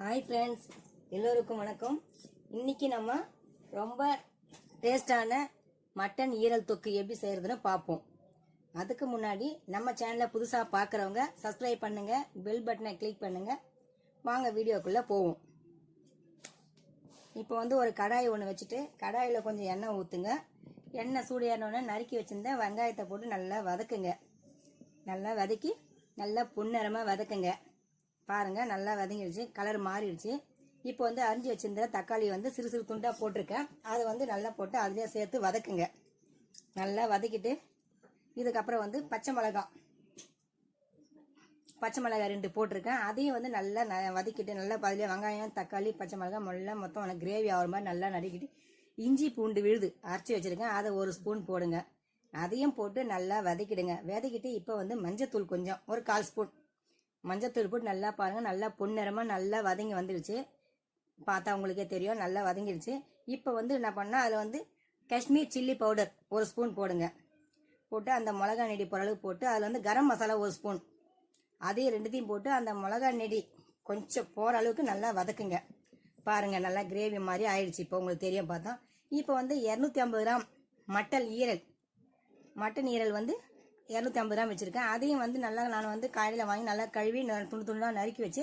Hi friends எல்லோருக்கும் வணக்கம். இன்னைக்கு நம்ம ரொம்ப டேஸ்டான மட்டன் ஈரல் தொக்கு எப்படி செய்கிறதுன்னு பார்ப்போம். அதுக்கு முன்னாடி நம்ம சேனலை புதுசாக பார்க்குறவங்க சப்ஸ்கிரைப் பண்ணுங்கள் பெல் பட்டனை கிளிக் பண்ணுங்கள் வாங்க வீடியோக்குள்ளே போவோம். இப்போ வந்து ஒரு கடாய் ஒன்று வச்சுட்டு கடாயில் கொஞ்சம் எண்ணெய் ஊற்றுங்க எண்ணெய் சூடு ஏறினோடனே நறுக்கி வச்சுருந்தேன் வெங்காயத்தை போட்டு நல்லா வதக்குங்க. நல்லா வதக்கி நல்லா பொன்னிறமாக வதக்குங்க. பாருங்கள் நல்லா வதங்கிடுச்சு கலர் மாறிடுச்சு. இப்போ வந்து அரிஞ்சு வச்சிருந்த தக்காளி வந்து சிறு சிறு துண்டாக போட்டிருக்கேன். அதை வந்து நல்லா போட்டு அதுலேயே சேர்த்து வதக்குங்க. நல்லா வதக்கிட்டு இதுக்கப்புறம் வந்து பச்சை மிளகாய் பச்சை மிளகாய் ரெண்டு போட்டிருக்கேன். அதையும் வந்து நல்லா ந- வதக்கிட்டு நல்லா பதிலே வெங்காயம் தக்காளி பச்சை மிளகாய் எல்லாம் மொத்தம் நல்லா கிரேவி ஆகிற மாதிரி நல்லா நறுக்கிட்டு இஞ்சி பூண்டு விழுது அரைச்சி வச்சிருக்கேன். அதை ஒரு ஸ்பூன் போடுங்க. அதையும் போட்டு நல்லா வதக்கிடுங்க. வதக்கிட்டு இப்போ வந்து மஞ்சத்தூள் கொஞ்சம் ஒரு கால் ஸ்பூன் மஞ்சத்தூள் போட்டு நல்லா பாருங்கள் நல்லா பொன்னிறமாக நல்லா வதங்கி வந்துடுச்சு பார்த்தா உங்களுக்கே தெரியும். நல்லா வதங்கிடுச்சு இப்போ வந்து என்ன பண்ணால் அதில் வந்து காஷ்மீர் சில்லி பவுடர் ஒரு ஸ்பூன் போடுங்க. போட்டு அந்த மிளகா நெடி பொருளுக்கு போட்டு அதில் வந்து கரம் மசாலா ஒரு ஸ்பூன். அதையும் ரெண்டுத்தையும் போட்டு அந்த மிளகா நெடி கொஞ்சம் போகிற அளவுக்கு நல்லா வதக்குங்க. பாருங்கள் நல்லா கிரேவி மாதிரி ஆயிடுச்சு. இப்போ உங்களுக்கு தெரியும் பார்த்தா. இப்போ வந்து இரநூத்தி ஐம்பது கிராம் மட்டன் ஈரல். மட்டன் ஈரல் வந்து இரநூத்தி ஐம்பது கிராம் வச்சுருக்கேன். அதையும் வந்து நல்லா நான் வந்து காலையில் வாங்கி நல்லா கழுவி ந- துண்டு துண்டாக நறுக்கி வச்சு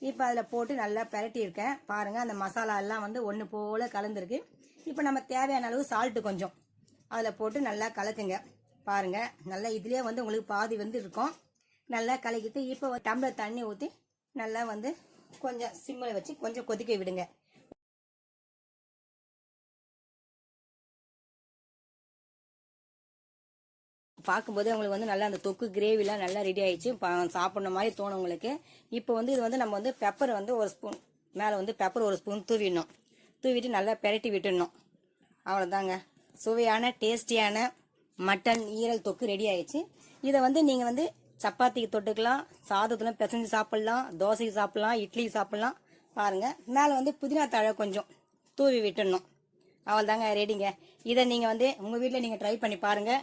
இப்போ அதில் போட்டு நல்லா பிரட்டியிருக்கேன். பாருங்கள் அந்த மசாலா எல்லாம் வந்து ஒன்று போல் கலந்துருக்கு. இப்போ நம்ம தேவையான அளவு சால்ட்டு கொஞ்சம் அதில் போட்டு நல்லா கலக்குங்க. பாருங்கள் நல்லா இதுலேயே வந்து உங்களுக்கு பாதி வந்து இருக்கும். நல்லா கலக்கிட்டு இப்போ டம்ளர் தண்ணி ஊற்றி நல்லா வந்து கொஞ்சம் சிம்மில் வச்சு கொஞ்சம் கொதிக்க விடுங்க. பார்க்கும்போது உங்களுக்கு வந்து நல்லா அந்த தொக்கு கிரேவிலாம் நல்லா ரெடி ஆயிடுச்சு. சாப்பிட்ற மாதிரி தோணும் உங்களுக்கு. இப்போ வந்து இது வந்து நம்ம வந்து பெப்பர் வந்து ஒரு ஸ்பூன் மேலே வந்து பெப்பர் ஒரு ஸ்பூன் தூவிடணும். தூவிட்டு நல்லா பெரட்டி விட்டுடணும். அவ்வளோதாங்க சுவையான டேஸ்டியான மட்டன் ஈரல் தொக்கு ரெடி ஆயிடுச்சு. இதை வந்து நீங்கள் வந்து சப்பாத்திக்கு தொட்டுக்கலாம் சாதத்தில் பிசைஞ்சு சாப்பிட்லாம் தோசைக்கு சாப்பிட்லாம் இட்லிக்கு சாப்பிட்லாம். பாருங்கள் மேலே வந்து புதினா தழை கொஞ்சம் தூவி விட்டுடணும். அவ்வளோதாங்க ரெடிங்க இதை நீங்கள் வந்து உங்கள் வீட்டில் நீங்கள் ட்ரை பண்ணி பாருங்கள்